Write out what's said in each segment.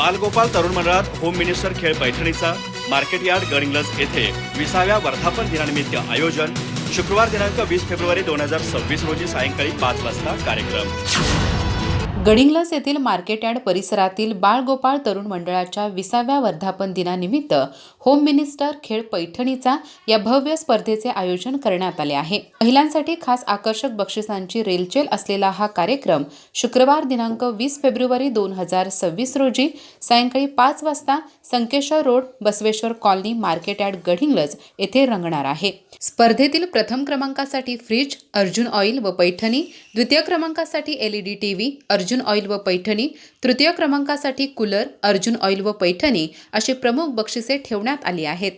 बालगोपाल तरुण मंडळात home minister खेळ पैठणीचा मार्केट यार्ड गडिंग्लज येथे विसाव्या वर्धापन दिनानिमित्त आयोजन शुक्रवार दिनांक वीस फेब्रुवारी दोन हजार सव्वीस रोजी सायंकाळी पाच वाजता कार्यक्रम. गडिंग्लस येथील मार्केट यार्ड परिसरातील बाळगोपाळ तरुण मंडळाच्या विसाव्या वर्धापन दिनानिमित्त होम मिनिस्टर खेळ पैठणीचा या भव्य स्पर्धेचे आयोजन करण्यात आले आहे. महिलांसाठी खास आकर्षक बक्षिसांची रेलचेल असलेला हा कार्यक्रम शुक्रवार दिनांक वीस फेब्रुवारी दोन हजार सव्वीस रोजी सायंकाळी पाच वाजता Sankeshwar road Basaveshwar colony market yard Gadhinglaj येथे रंगणार आहे. स्पर्धेतील प्रथम क्रमांकासाठी फ्रीज अर्जुन ऑइल व पैठणी द्वितीय क्रमांकासाठी एलईडी टीव्ही अर्जुन ऑइल व पैठणी तृतीय क्रमांकासाठी कूलर अर्जुन ऑइल व पैठणी अशी प्रमुख बक्षिसे ठेवण्यात आली आहेत.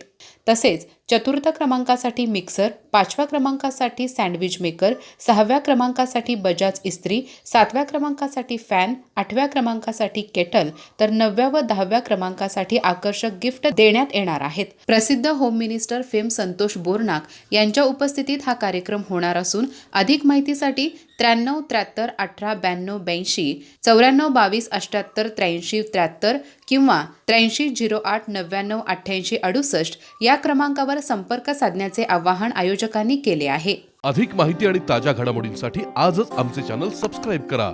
तसेच चतुर्थ क्रमांकासाठी मिक्सर पाचव्या क्रमांकासाठी सँडविच मेकर सहाव्या क्रमांकासाठी बजाज इस्त्री सातव्या क्रमांकासाठी फॅन आठव्या क्रमांकासाठी केटल तर नवव्या व दहाव्या क्रमांकासाठी आकर्षक गिफ्ट देण्यात येणार आहेत. प्रसिद्ध home minister fame Santosh Bornak यांच्या उपस्थितीत हा कार्यक्रम होणार असून अधिक माहितीसाठी त्र्याण्णव त्र्याहत्तर अठरा ब्याण्णव ब्याऐंशी चौऱ्याण्णव बावीस अठ्ठ्याहत्तर त्र्याऐंशी त्र्याहत्तर किंवा त्र्याऐंशी झिरो आठ नव्याण्णव अठ्ठ्याऐंशी अडुसष्ट या या क्रमांकावर संपर्क साधण्याचे आवाहन आयोजकांनी केले आहे. अधिक माहिती आणि ताज्या घडामोडींसाठी आजच आमचे चॅनल सबस्क्राईब करा.